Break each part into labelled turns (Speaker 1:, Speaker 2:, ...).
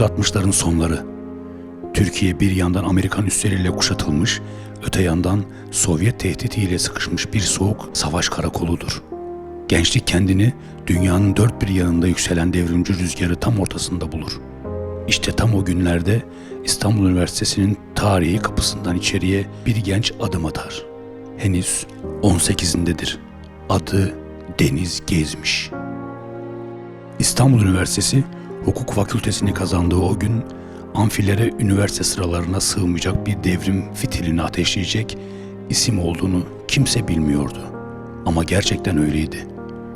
Speaker 1: 1960'ların sonları. Türkiye bir yandan Amerikan üsleriyle kuşatılmış, öte yandan Sovyet tehdidiyle sıkışmış bir soğuk savaş karakoludur. Gençlik kendini dünyanın dört bir yanında yükselen devrimci rüzgarı tam ortasında bulur. İşte tam o günlerde İstanbul Üniversitesi'nin tarihi kapısından içeriye bir genç adım atar. Henüz 18'indedir. Adı Deniz Gezmiş. İstanbul Üniversitesi hukuk fakültesini kazandığı o gün amfilere üniversite sıralarına sığmayacak bir devrim fitilini ateşleyecek isim olduğunu kimse bilmiyordu. Ama gerçekten öyleydi.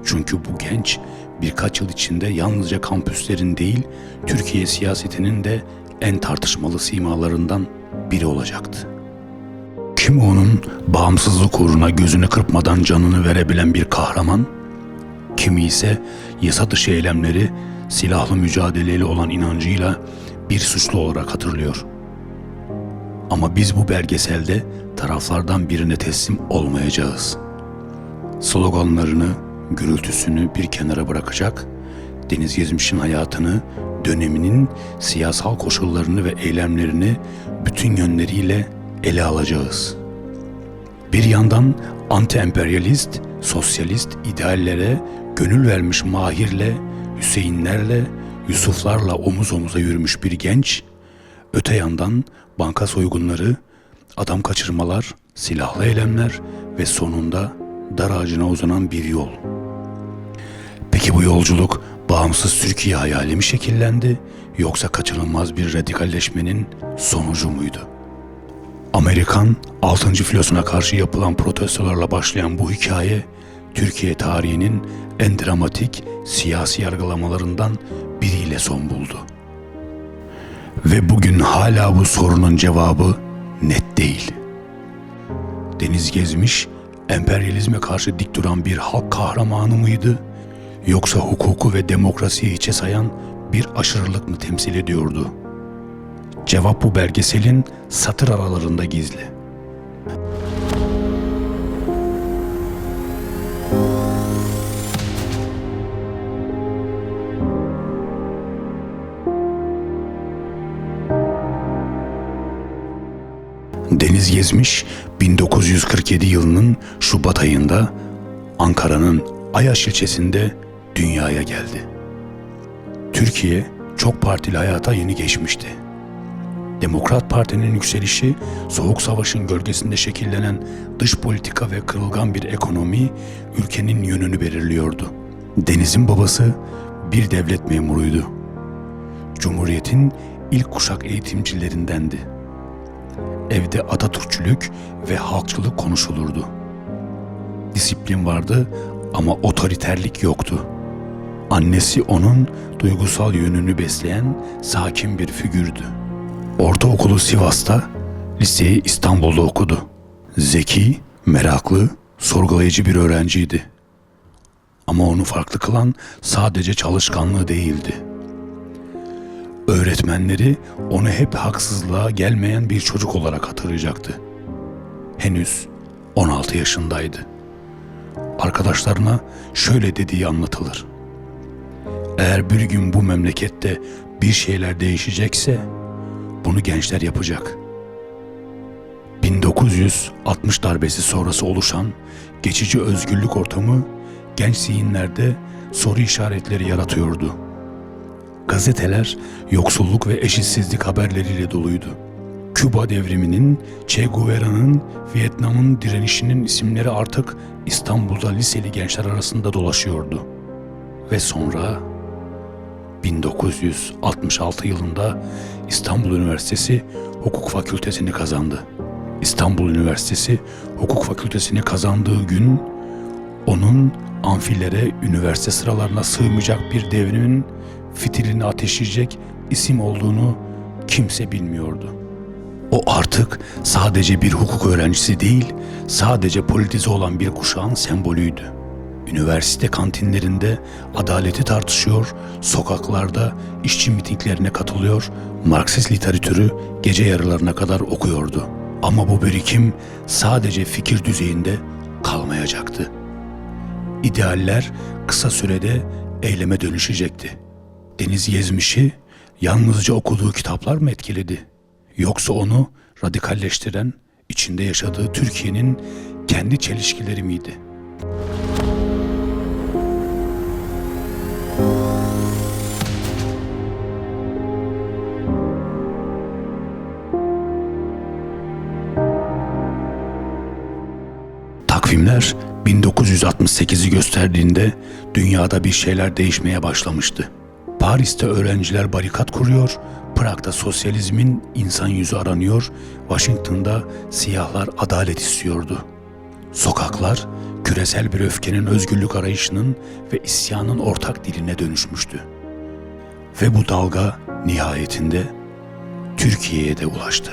Speaker 1: Çünkü bu genç birkaç yıl içinde yalnızca kampüslerin değil, Türkiye siyasetinin de en tartışmalı simalarından biri olacaktı. Kim onun bağımsızlık uğruna gözünü kırpmadan canını verebilen bir kahraman, kimi ise yasa dışı eylemleri silahlı mücadeleyle olan inancıyla bir suçlu olarak hatırlıyor. Ama biz bu belgeselde taraflardan birine teslim olmayacağız. Sloganlarını, gürültüsünü bir kenara bırakacak, Deniz Gezmiş'in hayatını, döneminin siyasal koşullarını ve eylemlerini bütün yönleriyle ele alacağız. Bir yandan anti-emperyalist, sosyalist ideallere gönül vermiş Mahir'le, Hüseyinlerle, Yusuflarla omuz omuza yürümüş bir genç, öte yandan banka soygunları, adam kaçırmalar, silahlı eylemler ve sonunda dar ağacına uzanan bir yol. Peki bu yolculuk bağımsız Türkiye hayali mi şekillendi yoksa kaçınılmaz bir radikalleşmenin sonucu muydu? Amerikan 6. filosuna karşı yapılan protestolarla başlayan bu hikaye Türkiye tarihinin en dramatik siyasi yargılamalarından biriyle son buldu. Ve bugün hala bu sorunun cevabı net değil. Deniz Gezmiş, emperyalizme karşı dik duran bir halk kahramanı mıydı? Yoksa hukuku ve demokrasiyi hiçe sayan bir aşırılık mı temsil ediyordu? Cevap bu belgeselin satır aralarında gizli. Deniz Gezmiş 1947 yılının Şubat ayında Ankara'nın Ayaş ilçesinde dünyaya geldi. Türkiye çok partili hayata yeni geçmişti. Demokrat Parti'nin yükselişi, Soğuk Savaş'ın gölgesinde şekillenen dış politika ve kırılgan bir ekonomi ülkenin yönünü belirliyordu. Deniz'in babası bir devlet memuruydu. Cumhuriyet'in ilk kuşak eğitimcilerindendi. Evde Atatürkçülük ve halkçılık konuşulurdu. Disiplin vardı ama otoriterlik yoktu. Annesi onun duygusal yönünü besleyen sakin bir figürdü. Ortaokulu Sivas'ta, liseyi İstanbul'da okudu. Zeki, meraklı, sorgulayıcı bir öğrenciydi. Ama onu farklı kılan sadece çalışkanlığı değildi. Öğretmenleri onu hep haksızlığa gelmeyen bir çocuk olarak hatırlayacaktı. Henüz 16 yaşındaydı. Arkadaşlarına şöyle dediği anlatılır. Eğer bir gün bu memlekette bir şeyler değişecekse bunu gençler yapacak. 1960 darbesi sonrası oluşan geçici özgürlük ortamı genç zihinlerde soru işaretleri yaratıyordu. Gazeteler yoksulluk ve eşitsizlik haberleriyle doluydu. Küba devriminin, Che Guevara'nın, Vietnam'ın direnişinin isimleri artık İstanbul'da liseli gençler arasında dolaşıyordu. Ve sonra 1966 yılında İstanbul Üniversitesi Hukuk Fakültesini kazandı. İstanbul Üniversitesi Hukuk Fakültesini kazandığı gün onun amfilere, üniversite sıralarına sığmayacak bir devrimin fitilini ateşleyecek isim olduğunu kimse bilmiyordu. O artık sadece bir hukuk öğrencisi değil, sadece politize olan bir kuşağın sembolüydü. Üniversite kantinlerinde adaleti tartışıyor, sokaklarda işçi mitinglerine katılıyor, Marksist literatürü gece yarılarına kadar okuyordu. Ama bu birikim sadece fikir düzeyinde kalmayacaktı. İdealler kısa sürede eyleme dönüşecekti. Deniz Gezmiş'i Yalnızca okuduğu kitaplar mı etkiledi? Yoksa onu radikalleştiren, içinde yaşadığı Türkiye'nin kendi çelişkileri miydi? Takvimler 1968'i gösterdiğinde dünyada bir şeyler değişmeye başlamıştı. Paris'te öğrenciler barikat kuruyor, Prag'da sosyalizmin insan yüzü aranıyor, Washington'da siyahlar adalet istiyordu. Sokaklar küresel bir öfkenin özgürlük arayışının ve isyanın ortak diline dönüşmüştü. Ve bu dalga nihayetinde Türkiye'ye de ulaştı.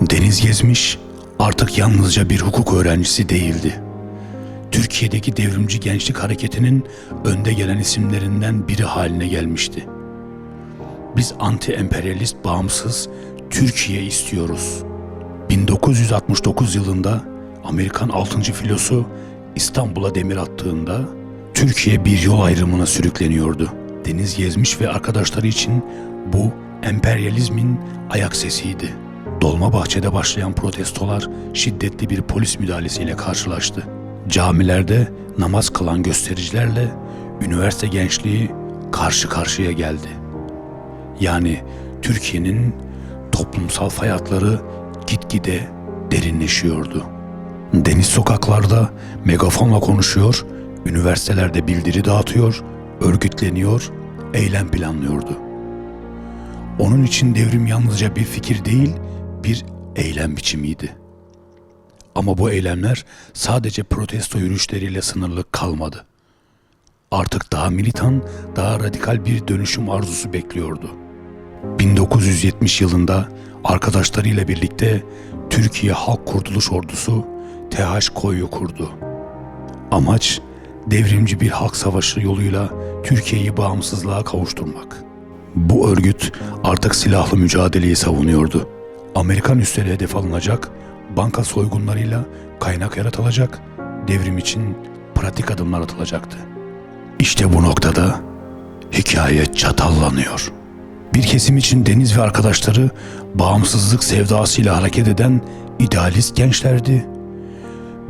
Speaker 1: Deniz gezmiş, artık yalnızca bir hukuk öğrencisi değildi. Türkiye'deki devrimci gençlik hareketinin önde gelen isimlerinden biri haline gelmişti. Biz anti-emperyalist bağımsız Türkiye istiyoruz. 1969 yılında Amerikan 6. filosu İstanbul'a demir attığında Türkiye bir yol ayrımına sürükleniyordu. Deniz gezmiş ve arkadaşları için bu emperyalizmin ayak sesiydi. Dolmabahçe'de başlayan protestolar şiddetli bir polis müdahalesiyle karşılaştı. Camilerde namaz kılan göstericilerle üniversite gençliği karşı karşıya geldi. Yani Türkiye'nin toplumsal hayatları gitgide derinleşiyordu. Deniz sokaklarda megafonla konuşuyor, üniversitelerde bildiri dağıtıyor, örgütleniyor, eylem planlıyordu. Onun için devrim yalnızca bir fikir değil, bir eylem biçimiydi. Ama bu eylemler sadece protesto yürüyüşleriyle sınırlı kalmadı. Artık daha militan, daha radikal bir dönüşüm arzusu bekliyordu. 1970 yılında arkadaşlarıyla birlikte Türkiye Halk Kurtuluş Ordusu THKO'yu kurdu. Amaç devrimci bir halk savaşı yoluyla Türkiye'yi bağımsızlığa kavuşturmak. Bu örgüt artık silahlı mücadeleyi savunuyordu. Amerikan üsleri hedef alınacak, banka soygunlarıyla kaynak yaratılacak, devrim için pratik adımlar atılacaktı. İşte bu noktada hikaye çatallanıyor. Bir kesim için Deniz ve arkadaşları bağımsızlık sevdasıyla hareket eden idealist gençlerdi.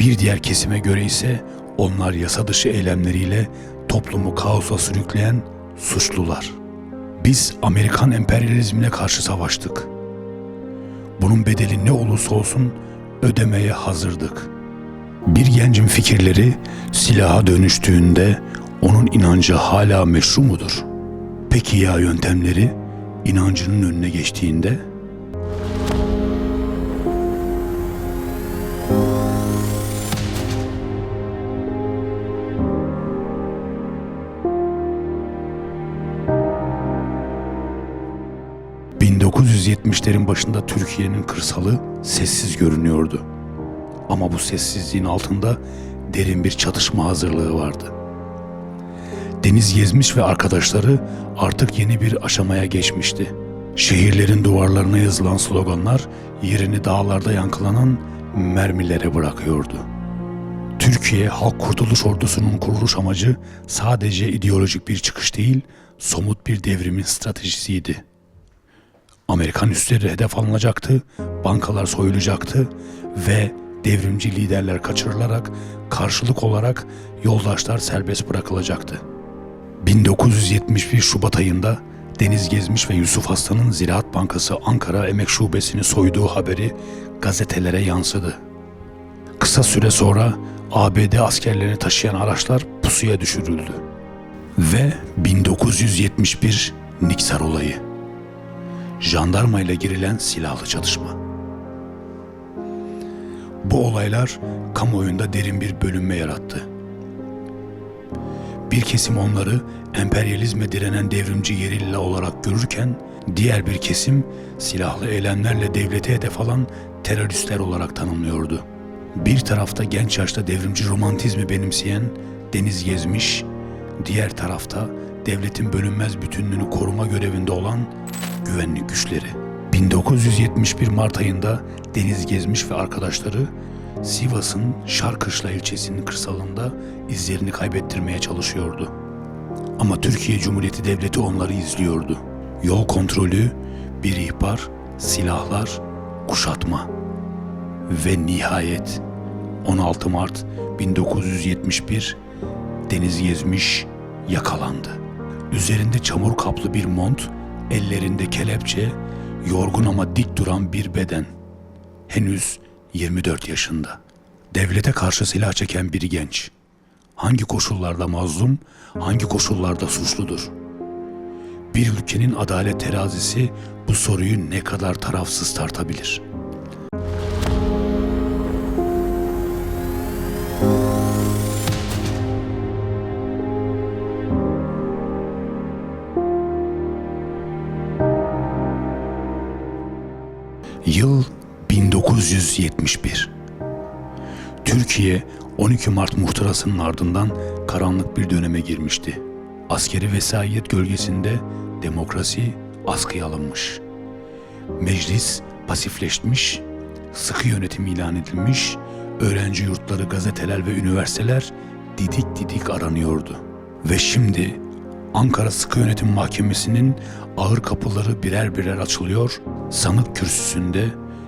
Speaker 1: Bir diğer kesime göre ise onlar yasa dışı eylemleriyle toplumu kaosa sürükleyen suçlular. Biz Amerikan emperyalizmine karşı savaştık. Bunun bedeli ne olursa olsun ödemeye hazırdık. Bir gencin fikirleri silaha dönüştüğünde onun inancı hala meşru mudur? Peki ya yöntemleri inancının önüne geçtiğinde? ...1970'lerin başında Türkiye'nin kırsalı sessiz görünüyordu. Ama bu sessizliğin altında derin bir çatışma hazırlığı vardı. Deniz Gezmiş ve arkadaşları artık yeni bir aşamaya geçmişti. Şehirlerin duvarlarına yazılan sloganlar yerini dağlarda yankılanan mermilere bırakıyordu. Türkiye Halk Kurtuluş Ordusu'nun kuruluş amacı sadece ideolojik bir çıkış değil, somut bir devrimin stratejisiydi. Amerikan üsleri hedef alınacaktı, bankalar soyulacaktı ve devrimci liderler kaçırılarak karşılık olarak yoldaşlar serbest bırakılacaktı. 1971 Şubat ayında Deniz Gezmiş ve Yusuf Aslan'ın Ziraat Bankası Ankara Emek Şubesini soyduğu haberi gazetelere yansıdı. Kısa süre sonra ABD askerlerini taşıyan araçlar pusuya düşürüldü. Ve 1971 Niksar olayı. Jandarma ile girilen silahlı çatışma. Bu olaylar kamuoyunda derin bir bölünme yarattı. Bir kesim onları emperyalizme direnen devrimci gerilla olarak görürken diğer bir kesim silahlı eylemlerle devlete hedef alan teröristler olarak tanımlıyordu. Bir tarafta genç yaşta devrimci romantizmi benimseyen Deniz Gezmiş, diğer tarafta devletin bölünmez bütünlüğünü koruma görevinde olan güvenlik güçleri. 1971 Mart ayında Deniz Gezmiş ve arkadaşları Sivas'ın Şarkışla ilçesinin kırsalında izlerini kaybettirmeye çalışıyordu. Ama Türkiye Cumhuriyeti Devleti onları izliyordu. Yol kontrolü, bir ihbar, silahlar, kuşatma. Ve nihayet 16 Mart 1971 Deniz Gezmiş yakalandı. Üzerinde çamur kaplı bir mont, ellerinde kelepçe, yorgun ama dik duran bir beden. Henüz 24 yaşında. Devlete karşı silah çeken bir genç. Hangi koşullarda mazlum, hangi koşullarda suçludur? Bir ülkenin adalet terazisi bu soruyu ne kadar tarafsız tartabilir? Yıl 1971. Türkiye 12 Mart muhtırasının ardından karanlık bir döneme girmişti. Askeri vesayet gölgesinde demokrasi askıya alınmış. Meclis pasifleşmiş, sıkı yönetim ilan edilmiş, öğrenci yurtları, gazeteler ve üniversiteler didik didik aranıyordu. Ve şimdi Ankara Sıkı Yönetim Mahkemesi'nin ağır kapıları birer birer açılıyor, sanık kürsüsünde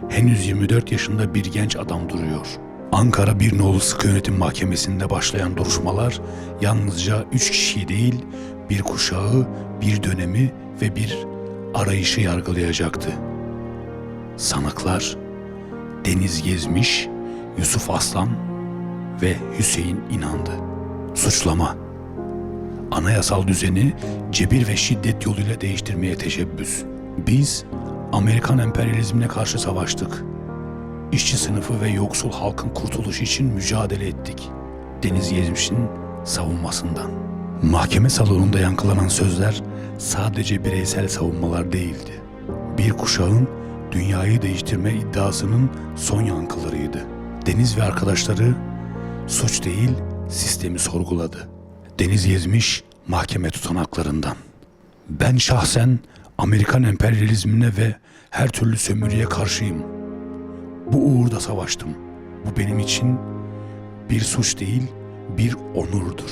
Speaker 1: henüz 24 yaşında bir genç adam duruyor. Ankara Bir Nolu Sıkı Yönetim Mahkemesi'nde başlayan duruşmalar yalnızca üç kişiyi değil, bir kuşağı, bir dönemi ve bir arayışı yargılayacaktı. Sanıklar Deniz Gezmiş, Yusuf Aslan ve Hüseyin İnandı. Suçlama anayasal düzeni cebir ve şiddet yoluyla değiştirmeye teşebbüs. Biz Amerikan emperyalizmine karşı savaştık. İşçi sınıfı ve yoksul halkın kurtuluşu için mücadele ettik. Deniz Gezmiş'in savunmasından. Mahkeme salonunda yankılanan sözler sadece bireysel savunmalar değildi. Bir kuşağın dünyayı değiştirme iddiasının son yankılarıydı. Deniz ve arkadaşları suç değil sistemi sorguladı. Deniz Gezmiş mahkeme tutanaklarından. Ben şahsen Amerikan emperyalizmine ve her türlü sömürüye karşıyım. Bu uğurda savaştım. Bu benim için bir suç değil, bir onurdur.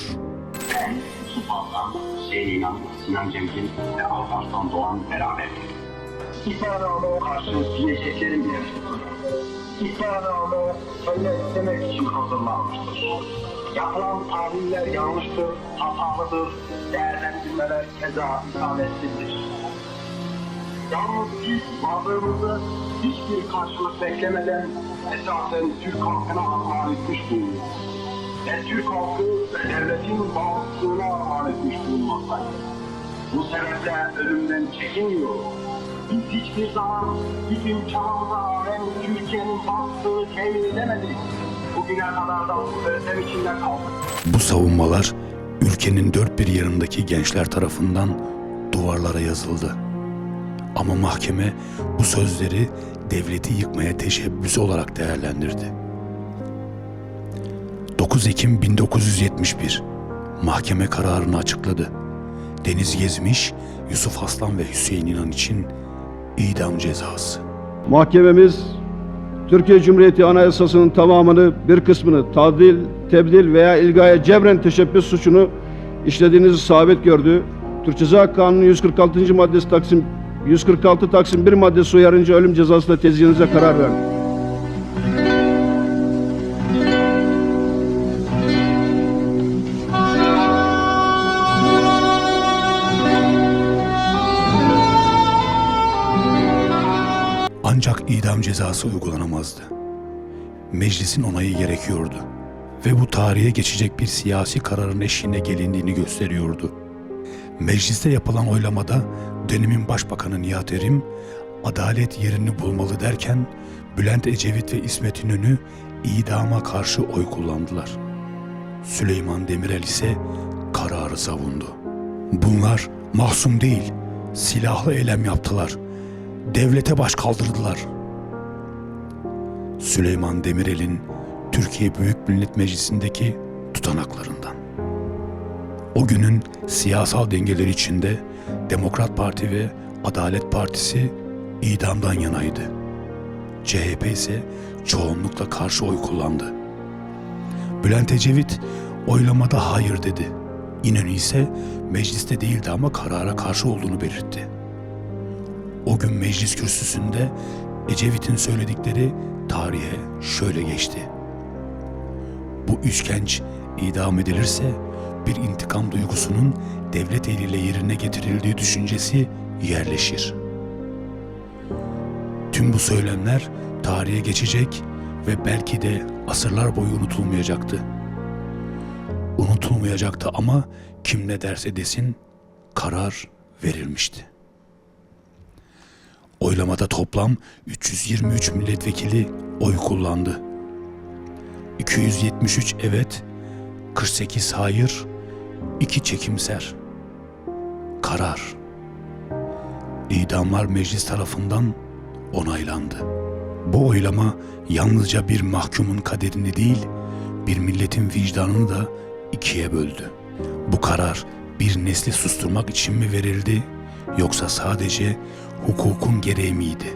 Speaker 2: Ben Yusuf Aslan, Hüseyin İnan, Sinan Cemgin ve Alparslan Doğan beraber. İhbarnameye karşı sileceklerin bir İhbarname kelle istemek için hazırlanmıştır. Yapılan tahminler yanlıştır, hatalıdır, değerlendirmeler keza isabetsizdir. Yalnız biz varlığımızı hiçbir karşılık beklemeden esasen Türk halkına armağan etmiş bulunuyoruz ve Türk halkı ve devletin bağımsızlığına armağan etmiş bulunmaktayız. Bu sebeple ölümden çekinmiyor. Biz hiçbir zaman bizim çabamıza rağmen Türkiye'nin bağımsızlığını temin edemedik. Bugüne kadar da bu özlem içinde kaldık.
Speaker 1: Bu savunmalar ülkenin dört bir yanındaki gençler tarafından duvarlara yazıldı. Ama mahkeme bu sözleri devleti yıkmaya teşebbüs olarak değerlendirdi. 9 Ekim 1971 mahkeme kararını açıkladı. Deniz Gezmiş, Yusuf Aslan ve Hüseyin İnan için idam cezası.
Speaker 3: Mahkememiz Türkiye Cumhuriyeti Anayasası'nın tamamını bir kısmını tadil, tebdil veya ilgaya cebren teşebbüs suçunu işlediğinizi sabit gördü. Türk Ceza Kanunu 146. maddesi Taksim 146 Taksim 1 maddesi uyarınca ölüm cezasıyla tezyinize karar verdi.
Speaker 1: Ancak idam cezası uygulanamazdı. Meclisin onayı gerekiyordu ve bu tarihe geçecek bir siyasi kararın eşiğine gelindiğini gösteriyordu. Mecliste yapılan oylamada dönemin başbakanı Nihat Erim adalet yerini bulmalı derken Bülent Ecevit ve İsmet İnönü idama karşı oy kullandılar. Süleyman Demirel ise kararı savundu. Bunlar mahsum değil, silahlı eylem yaptılar. Devlete baş kaldırdılar. Süleyman Demirel'in Türkiye Büyük Millet Meclisi'ndeki tutanaklarından. O günün siyasal dengeleri içinde Demokrat Parti ve Adalet Partisi idamdan yanaydı. CHP ise çoğunlukla karşı oy kullandı. Bülent Ecevit oylamada hayır dedi. İnönü ise mecliste değildi ama karara karşı olduğunu belirtti. O gün meclis kürsüsünde Ecevit'in söyledikleri tarihe şöyle geçti. Bu üç genç idam edilirse bir intikam duygusunun devlet eliyle yerine getirildiği düşüncesi yerleşir. Tüm bu söylemler tarihe geçecek ve belki de asırlar boyu unutulmayacaktı. Unutulmayacaktı ama kim ne derse desin karar verilmişti. Oylamada toplam 323 milletvekili oy kullandı. 273 evet, 48 hayır, 2 çekimser. Karar. İdamlar meclis tarafından onaylandı. Bu oylama yalnızca bir mahkumun kaderini değil, bir milletin vicdanını da ikiye böldü. Bu karar bir nesli susturmak için mi verildi yoksa sadece hukukun gereği miydi?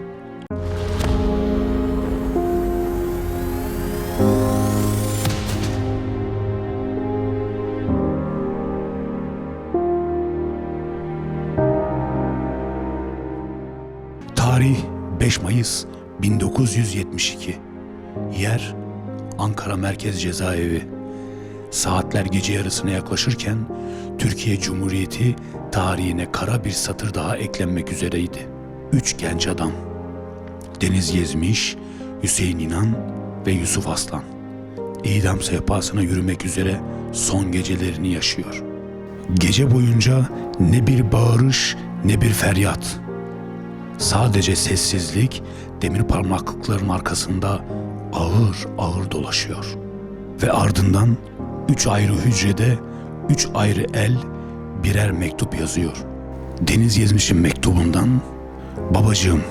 Speaker 1: Tarih 5 Mayıs 1972. Yer Ankara Merkez Cezaevi. Saatler gece yarısına yaklaşırken Türkiye Cumhuriyeti tarihine kara bir satır daha eklenmek üzereydi. Üç genç adam. Deniz Gezmiş, Hüseyin İnan ve Yusuf Aslan. İdam sehpasına yürümek üzere son gecelerini yaşıyor. Gece boyunca ne bir bağırış ne bir feryat. Sadece sessizlik demir parmaklıkların arkasında ağır ağır dolaşıyor. Ve ardından üç ayrı hücrede üç ayrı el birer mektup yazıyor. Deniz Gezmiş'in mektubundan Babacığım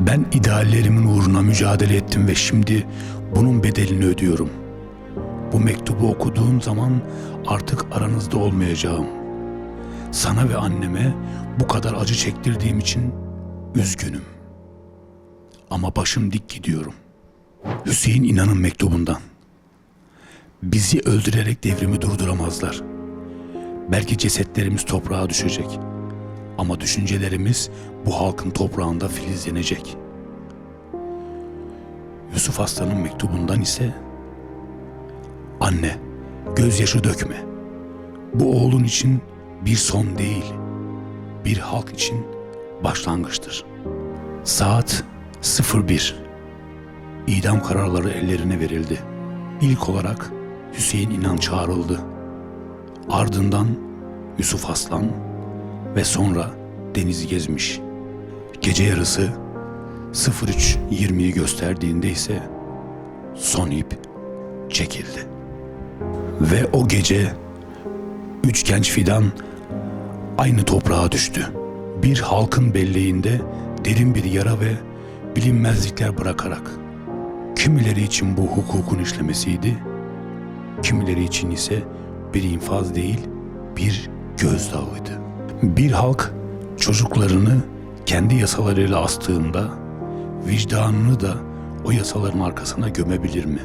Speaker 1: ben ideallerimin uğruna mücadele ettim ve şimdi bunun bedelini ödüyorum. Bu mektubu okuduğum zaman artık aranızda olmayacağım. Sana ve anneme bu kadar acı çektirdiğim için üzgünüm. Ama başım dik gidiyorum. Hüseyin İnan'ın mektubundan. Bizi öldürerek devrimi durduramazlar. Belki cesetlerimiz toprağa düşecek. Ama düşüncelerimiz bu halkın toprağında filizlenecek. Yusuf Aslan'ın mektubundan ise Anne, gözyaşı dökme. Bu oğlun için bir son değil, bir halk için başlangıçtır. Saat 01. İdam kararları ellerine verildi. İlk olarak Hüseyin İnan çağrıldı. Ardından Yusuf Aslan ve sonra Deniz Gezmiş. Gece yarısı 03.20'yi gösterdiğinde ise son ip çekildi. Ve o gece üç genç fidan aynı toprağa düştü. Bir halkın belleğinde derin bir yara ve bilinmezlikler bırakarak. Kimileri için bu hukukun işlemesiydi, kimileri için ise bir infaz değil, bir gözdağıydı. Bir halk çocuklarını kendi yasalarıyla astığında vicdanını da o yasaların arkasına gömebilir mi?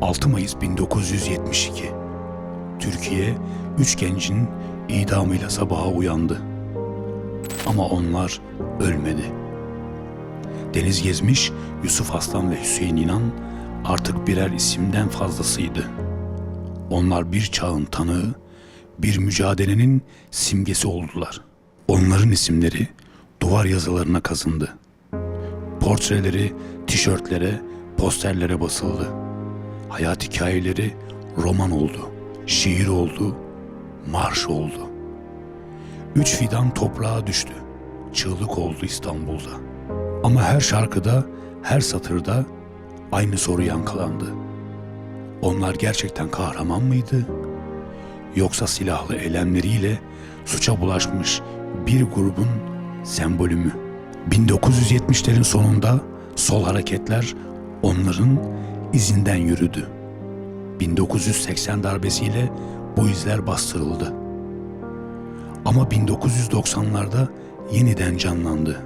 Speaker 1: ...6 Mayıs 1972... ...Türkiye üç gencin idamıyla sabaha uyandı. Ama onlar ölmedi. Deniz Gezmiş, Yusuf Aslan ve Hüseyin İnan artık birer isimden fazlasıydı. Onlar bir çağın tanığı, bir mücadelenin simgesi oldular. Onların isimleri duvar yazılarına kazındı. Portreleri tişörtlere, posterlere basıldı. Hayat hikayeleri roman oldu, şiir oldu, marş oldu. Üç fidan toprağa düştü. Çığlık oldu İstanbul'da. Ama her şarkıda, her satırda aynı soru yankılandı. Onlar gerçekten kahraman mıydı? Yoksa silahlı eylemleriyle suça bulaşmış bir grubun sembolü mü? 1970'lerin sonunda sol hareketler onların izinden yürüdü. 1980 darbesiyle bu izler bastırıldı. Ama 1990'larda yeniden canlandı.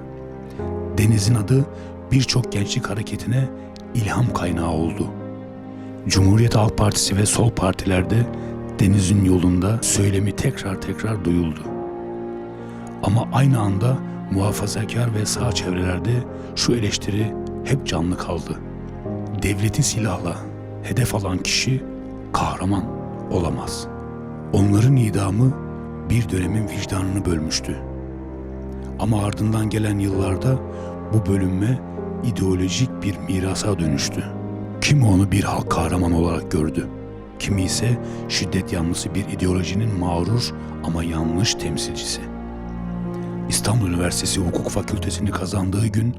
Speaker 1: Deniz'in adı birçok gençlik hareketine ilham kaynağı oldu. Cumhuriyet Halk Partisi ve sol partilerde Deniz'in yolunda söylemi tekrar tekrar duyuldu. Ama aynı anda muhafazakar ve sağ çevrelerde şu eleştiri hep canlı kaldı. Devleti silahla hedef alan kişi kahraman olamaz. Onların idamı bir dönemin vicdanını bölmüştü. Ama ardından gelen yıllarda bu bölünme ideolojik bir mirasa dönüştü. Kimi onu bir halk kahramanı olarak gördü. Kimi ise şiddet yanlısı bir ideolojinin mağrur ama yanlış temsilcisi. İstanbul Üniversitesi Hukuk Fakültesini kazandığı gün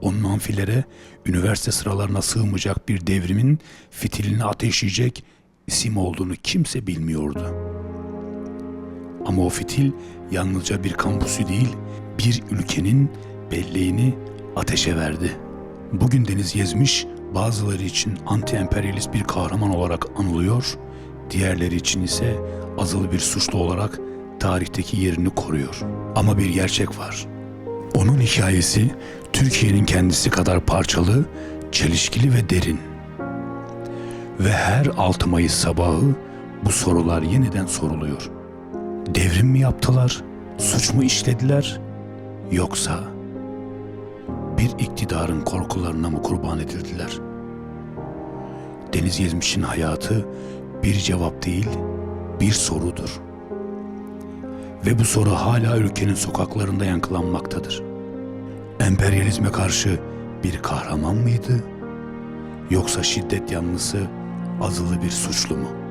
Speaker 1: onun amfilere üniversite sıralarına sığmayacak bir devrimin fitilini ateşleyecek isim olduğunu kimse bilmiyordu. Ama o fitil yalnızca bir kampüsü değil, bir ülkenin belleğini ateşe verdi. Bugün Deniz Gezmiş bazıları için anti-emperyalist bir kahraman olarak anılıyor, diğerleri için ise azılı bir suçlu olarak tarihteki yerini koruyor. Ama bir gerçek var. Onun hikayesi Türkiye'nin kendisi kadar parçalı, çelişkili ve derin. Ve her 6 Mayıs sabahı bu sorular yeniden soruluyor. Devrim mi yaptılar? Suç mu işlediler? Yoksa bir iktidarın korkularına mı kurban edildiler? Deniz Gezmiş'in hayatı bir cevap değil, bir sorudur. Ve bu soru hala ülkenin sokaklarında yankılanmaktadır. Emperyalizme karşı bir kahraman mıydı? Yoksa şiddet yanlısı azılı bir suçlu mu?''